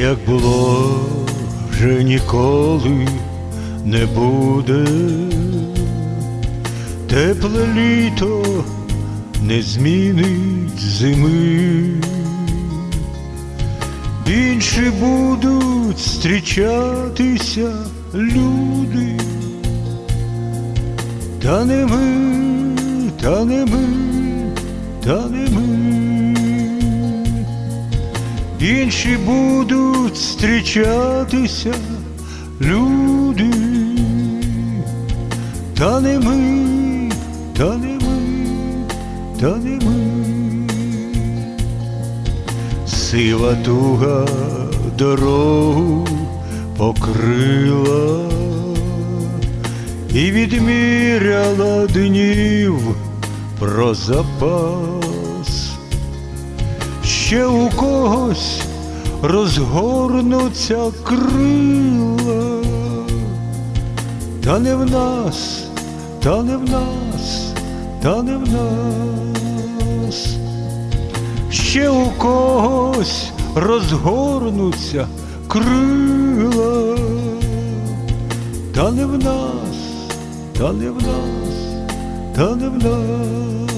як було, вже ніколи не буде. Тепле літо не змінить зими. Інші будуть зустрічатися люди, та не ми, та не ми, та не ми. Інші будуть зустрічатися люди, та не ми, та не ми, та не ми. Сива туга дорогу покрила і відміряла днів про запас. Ще у когось розгорнуться крила, та не в нас, та не в нас, та не в нас. Ще у когось розгорнуться крила, та не в нас, та не в нас, та не в нас.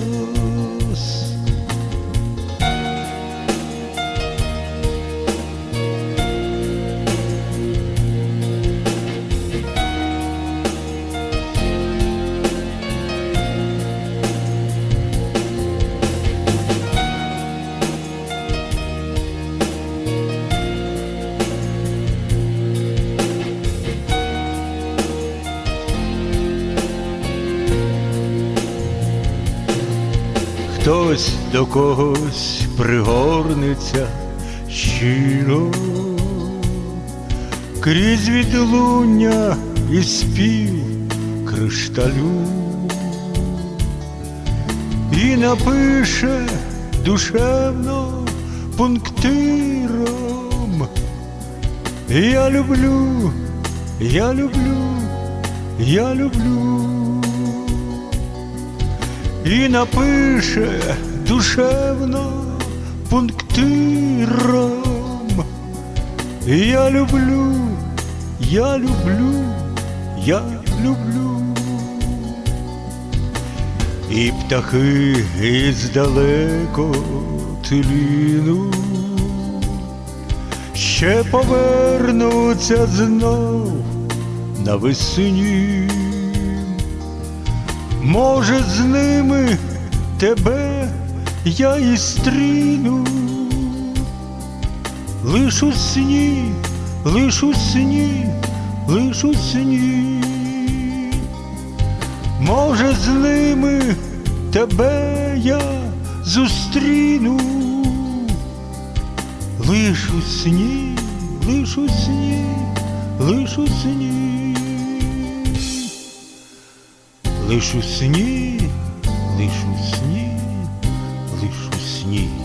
Хтось до когось пригорнеться щиро, крізь відлуння і спів кришталю, і напише душевно пунктиром. Я люблю, я люблю, я люблю і напише душевно пунктиром. Я люблю, я люблю, я люблю. І птахи іздалеко тліну, ще повернуться знов навесні. Може, з ними тебе я і стріну, лиш у сні, лиш у сні, лиш у сні. Може, з ними тебе я зустріну, лиш у сні, лиш у сні, лиш у сні. Лиш у сні, лиш у сні, лиш у сні.